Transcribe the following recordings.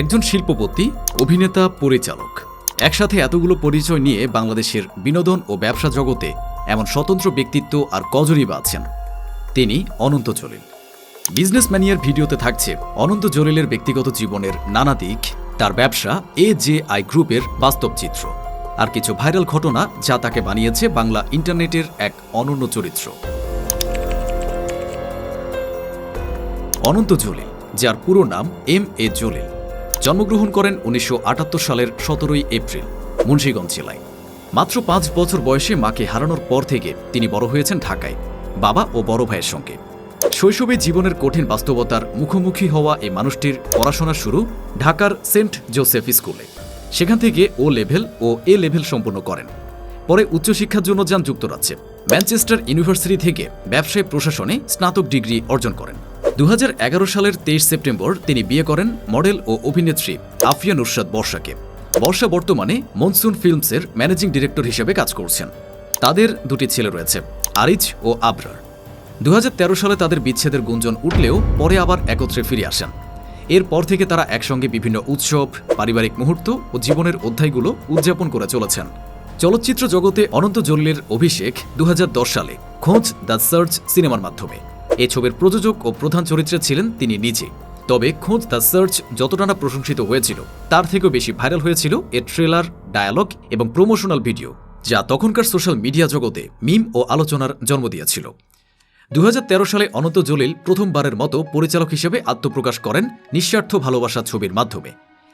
একজন শিল্পপতি, অভিনেতা, পরিচালক। একসাথে এতগুলো পরিচয় নিয়ে বাংলাদেশের বিনোদন ও ব্যবসা জগতে এমন স্বতন্ত্র ব্যক্তিত্ব আর কজরই বা আছেন? তিনি অনন্ত জলিল। বিজনেস ম্যানিয়ার ভিডিওতে থাকছে অনন্ত জলিলের ব্যক্তিগত জীবনের নানা দিক, তার ব্যবসা এ জে আই গ্রুপের বাস্তব চিত্র আর কিছু ভাইরাল ঘটনা যা তাকে বানিয়েছে বাংলা ইন্টারনেটের এক অনন্য চরিত্র। অনন্ত জলিল, যার পুরো নাম এম এ জলিল জন্মগ্রহণ করেন উনিশশো আটাত্তর সালের সতেরোই এপ্রিল, মুন্সীগঞ্জ জেলায়। মাত্র পাঁচ বছর বয়সে মাকে হারানোর পর থেকে তিনি বড় হয়েছেন ঢাকায়, বাবা ও বড় ভাইয়ের সঙ্গে। শৈশবে জীবনের কঠিন বাস্তবতার মুখোমুখি হওয়া এই মানুষটির পড়াশোনা শুরু ঢাকার সেন্ট জোসেফ স্কুলে। সেখান থেকে ও লেভেল ও এ লেভেল সম্পন্ন করেন। পরে উচ্চশিক্ষার জন্য যান যুক্তরাজ্যে। ম্যানচেস্টার ইউনিভার্সিটি থেকে ব্যবসায় প্রশাসনে স্নাতক ডিগ্রি অর্জন করেন। দু হাজার এগারো সালের তেইশ সেপ্টেম্বর তিনি বিয়ে করেন মডেল ও অভিনেত্রী আফিয়া নুরশাদ বর্ষাকে। বর্ষা বর্তমানে মনসুন ফিল্মসের ম্যানেজিং ডিরেক্টর হিসেবে কাজ করছেন। তাদের দুটি ছেলে রয়েছে, আরিজ ও আবরার। দু হাজার তেরো সালে তাদের বিচ্ছেদের গুঞ্জন উঠলেও পরে আবার একত্রে ফিরে আসেন। এরপর থেকে তারা একসঙ্গে বিভিন্ন উৎসব, পারিবারিক মুহূর্ত ও জীবনের অধ্যায়গুলো উদযাপন করে চলেছেন। চলচ্চিত্র জগতে অনন্ত জলিলের অভিষেক দু হাজার দশ সালে, খোঁজ দ্য সার্চ সিনেমার মাধ্যমে। এই ছবির প্রযোজক ও প্রধান চরিত্রে ছিলেন তিনি নিজে। তবে খোঁজ দ্য সার্চ যতটা না প্রশংসিত হয়েছিল, তার থেকেও বেশি ভাইরাল হয়েছিল এর ট্রেলার, ডায়ালগ এবং প্রমোশনাল ভিডিও, যা তখনকার সোশ্যাল মিডিয়া জগতে মিম ও আলোচনার জন্ম দিয়েছিল। দু হাজার তেরো সালে অনন্ত জলিল প্রথমবারের মতো পরিচালক হিসেবে আত্মপ্রকাশ করেন নিঃস্বার্থ ভালোবাসা ছবির মাধ্যমে।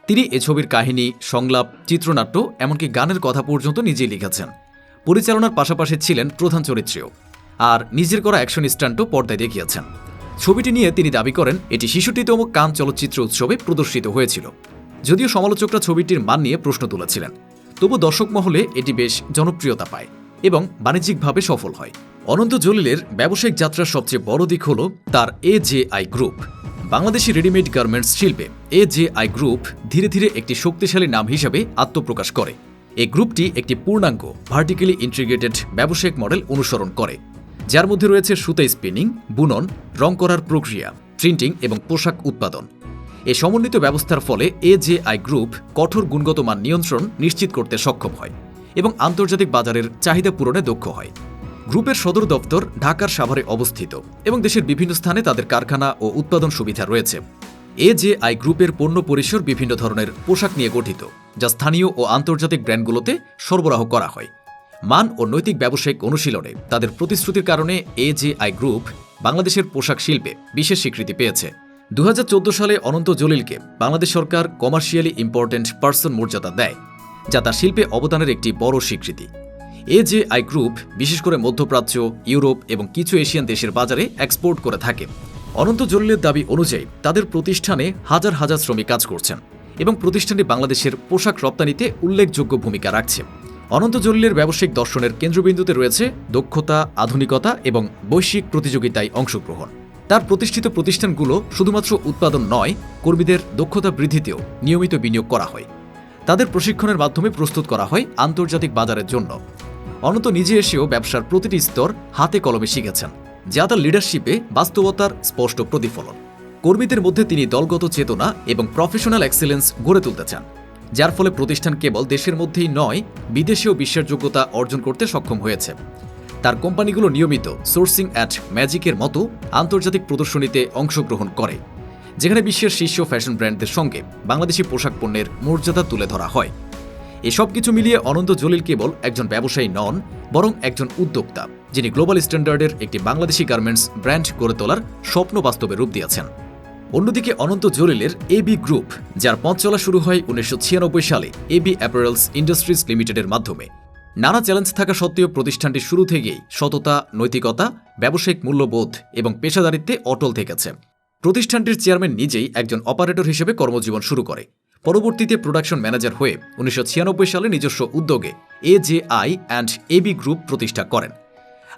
তিনি এ ছবির কাহিনী, সংলাপ, চিত্রনাট্য, এমনকি গানের কথা পর্যন্ত নিজেই লিখেছেন। পরিচালনার পাশাপাশি ছিলেন প্রধান চরিত্রেও। আর নিজের করা অ্যাকশন স্ট্যান্টও পর্দায় দেখিয়েছেন। ছবিটি নিয়ে তিনি দাবি করেন, এটি শিশুটিতম কান চলচ্চিত্র উৎসবে প্রদর্শিত হয়েছিল। যদিও সমালোচকরা ছবিটির মান নিয়ে প্রশ্ন তুলেছিলেন। তবু দর্শক মহলে এটি বেশ জনপ্রিয়তা পায় এবং বাণিজ্যিকভাবে সফল হয়। অনন্ত জলিলের ব্যবসায়িক যাত্রার সবচেয়ে বড় দিক হল তার A J I group. Bangladeshi readymade garments শিল্পে এ জে আই গ্রুপ ধীরে ধীরে একটি শক্তিশালী নাম হিসেবে আত্মপ্রকাশ করে। এই গ্রুপটি একটি পূর্ণাঙ্গ ভার্টিক্যালি ইন্টিগ্রেটেড ব্যবসায়িক মডেল অনুসরণ করে। যার মধ্যে রয়েছে সুতা স্পিনিং বুনন, রং করার প্রক্রিয়া প্রিন্টিং এবং পোশাক উৎপাদন। এ সমন্বিত ব্যবস্থার ফলে এ জে আই গ্রুপ কঠোর গুণগত মান নিয়ন্ত্রণ নিশ্চিত করতে সক্ষম হয় এবং আন্তর্জাতিক বাজারের চাহিদা পূরণে দক্ষ হয়। গ্রুপের সদর দপ্তর ঢাকার সাভারে অবস্থিত এবং দেশের বিভিন্ন স্থানে তাদের কারখানা ও উৎপাদন সুবিধা রয়েছে। এ জে আই গ্রুপের পণ্য পরিসর বিভিন্ন ধরনের পোশাক নিয়ে গঠিত, যা স্থানীয় ও আন্তর্জাতিক ব্র্যান্ডগুলোতে সরবরাহ করা হয়। মান ও নৈতিক ব্যবসায়িক অনুশীলনে তাদের প্রতিশ্রুতির কারণে এ জে আই গ্রুপ বাংলাদেশের পোশাক শিল্পে বিশেষ স্বীকৃতি পেয়েছে। দু হাজার চোদ্দ সালে অনন্ত জলিলকে বাংলাদেশ সরকার কমার্শিয়ালি ইম্পর্ট্যান্ট পার্সন মর্যাদা দেয়, যা তার শিল্পে অবদানের একটি বড় স্বীকৃতি। এ জে আই গ্রুপ বিশেষ করে মধ্যপ্রাচ্য, ইউরোপ এবং কিছু এশিয়ান দেশের বাজারে এক্সপোর্ট করে থাকে। অনন্ত জলিলের দাবি অনুযায়ী তাদের প্রতিষ্ঠানে হাজার হাজার শ্রমিক কাজ করছেন এবং প্রতিষ্ঠানটি বাংলাদেশের পোশাক রপ্তানিতে উল্লেখযোগ্য ভূমিকা রাখছে। অনন্ত জলিলের ব্যবসায়িক দর্শনের কেন্দ্রবিন্দুতে রয়েছে দক্ষতা, আধুনিকতা এবং বৈশ্বিক প্রতিযোগিতায় অংশগ্রহণ। তার প্রতিষ্ঠিত প্রতিষ্ঠানগুলো শুধুমাত্র উৎপাদন নয়, কর্মীদের দক্ষতা বৃদ্ধিতেও নিয়মিত বিনিয়োগ করা হয়। তাদের প্রশিক্ষণের মাধ্যমে প্রস্তুত করা হয় আন্তর্জাতিক বাজারের জন্য। অনন্ত নিজে এসেও ব্যবসার প্রতিটি স্তর হাতে কলমে শিখেছেন, যা তার লিডারশিপে বাস্তবতার স্পষ্ট প্রতিফলন। কর্মীদের মধ্যে তিনি দলগত চেতনা এবং প্রফেশনাল এক্সেলেন্স গড়ে তুলতে চান। যার ফলে প্রতিষ্ঠান কেবল দেশের মধ্যেই নয়, বিদেশেও বিশ্বাসযোগ্যতা অর্জন করতে সক্ষম হয়েছে। তার কোম্পানিগুলো নিয়মিত সোর্সিং অ্যাট ম্যাজিকের মতো আন্তর্জাতিক প্রদর্শনীতে অংশগ্রহণ করে, যেখানে বিশ্বের শীর্ষ ফ্যাশন ব্র্যান্ডদের সঙ্গে বাংলাদেশি পোশাক পণ্যের মর্যাদা তুলে ধরা হয়। এসব কিছু মিলিয়ে অনন্ত জলিল কেবল একজন ব্যবসায়ী নন, বরং একজন উদ্যোক্তা, যিনি গ্লোবাল স্ট্যান্ডার্ডের একটি বাংলাদেশি গার্মেন্টস ব্র্যান্ড গড়ে তোলার স্বপ্ন বাস্তবে রূপ দিয়েছেন। অন্যদিকে অনন্ত জলিলের এবি গ্রুপ, যার পথ চলা শুরু হয় উনিশশো ছিয়ানব্বই সালে এবি অ্যাপারেলস ইন্ডাস্ট্রিজ লিমিটেডের মাধ্যমে। নানা চ্যালেঞ্জ থাকা সত্ত্বেও প্রতিষ্ঠানটি শুরু থেকেই সততা, নৈতিকতা, ব্যবসায়িক মূল্যবোধ এবং পেশাদারিত্বে অটল থেকেছে। প্রতিষ্ঠানটির চেয়ারম্যান নিজেই একজন অপারেটর হিসেবে কর্মজীবন শুরু করে। পরবর্তীতে প্রোডাকশন ম্যানেজার হয়ে উনিশশো ছিয়ানব্বই সালে নিজস্ব উদ্যোগে A J I and AB group প্রতিষ্ঠা করেন।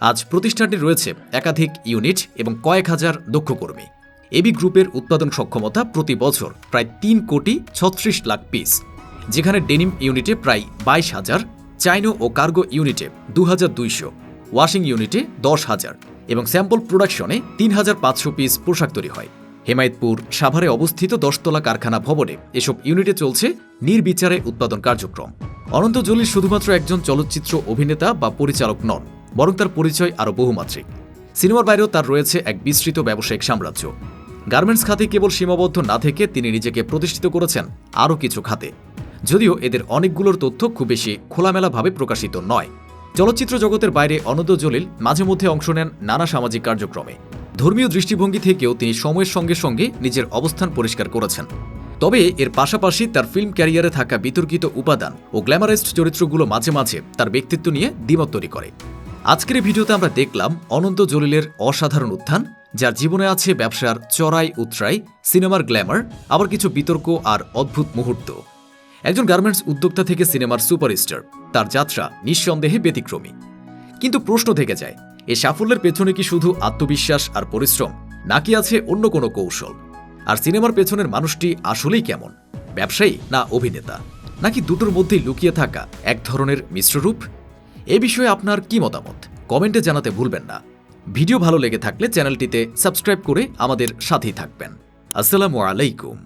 আজ প্রতিষ্ঠানটি রয়েছে একাধিক ইউনিট এবং কয়েক হাজার দক্ষ কর্মী। এবি গ্রুপের উৎপাদন সক্ষমতা প্রতি বছর প্রায় তিন কোটি ছত্রিশ লাখ পিস যেখানে ডেনিম ইউনিটে প্রায় বাইশ হাজার, চাইনো ও কার্গো ইউনিটে দু হাজার দুইশো, ওয়াশিং ইউনিটে দশ হাজার এবং স্যাম্পল প্রোডাকশনে তিন হাজার পাঁচশো পিস পোশাক তৈরি হয়। হেমায়তপুর সাভারে অবস্থিত দশতলা কারখানা ভবনে এসব ইউনিটে চলছে নির্বিচারে উৎপাদন কার্যক্রম। অনন্ত জলিল শুধুমাত্র একজন চলচ্চিত্র অভিনেতা বা পরিচালক নন, বরং তার পরিচয় আরও বহুমাত্রিক। সিনেমার বাইরেও তার রয়েছে এক বিস্তৃত ব্যবসায়িক সাম্রাজ্য। গার্মেন্টস খাতে কেবল সীমাবদ্ধ না থেকে তিনি নিজেকে প্রতিষ্ঠিত করেছেন আরও কিছু খাতে। যদিও এদের অনেকগুলোর তথ্য খুব বেশি খোলামেলাভাবে প্রকাশিত নয়। চলচ্চিত্র জগতের বাইরে অনন্ত জলিল মাঝে মধ্যে অংশ নেন নানা সামাজিক কার্যক্রমে। ধর্মীয় দৃষ্টিভঙ্গি থেকেও তিনি সময়ের সঙ্গে সঙ্গে নিজের অবস্থান পরিষ্কার করেছেন। তবে এর পাশাপাশি তার ফিল্ম ক্যারিয়ারে থাকা বিতর্কিত উপাদান ও গ্ল্যামারাইজড চরিত্রগুলো মাঝে মাঝে তার ব্যক্তিত্ব নিয়ে দ্বিমত তৈরি করে। আজকের ভিডিওতে আমরা দেখলাম অনন্ত জলিলের অসাধারণ উত্থান, যার জীবনে আছে ব্যবসার চড়াই উতরাই, সিনেমার গ্ল্যামার, আবার কিছু বিতর্ক আর অদ্ভুত মুহূর্ত। একজন গার্মেন্টস উদ্যোক্তা থেকে সিনেমার সুপারস্টার, তার যাত্রা নিঃসন্দেহে ব্যতিক্রমী। কিন্তু প্রশ্ন থেকে যায়, এ সাফল্যের পেছনে কি শুধু আত্মবিশ্বাস আর পরিশ্রম, নাকি আছে অন্য কোনো কৌশল? আর সিনেমার পেছনের মানুষটি আসলেই কেমন, ব্যবসায়ী না অভিনেতা? নাকি দুটোর মধ্যেই লুকিয়ে থাকা এক ধরনের মিশ্ররূপ এ বিষয়ে আপনার কি মতামত? কমেন্টে জানাতে ভুলবেন না। ভিডিও ভালো লেগে থাকলে চ্যানেলটিতে সাবস্ক্রাইব করে আমাদের সাথেই থাকবেন। আসসালামু আলাইকুম।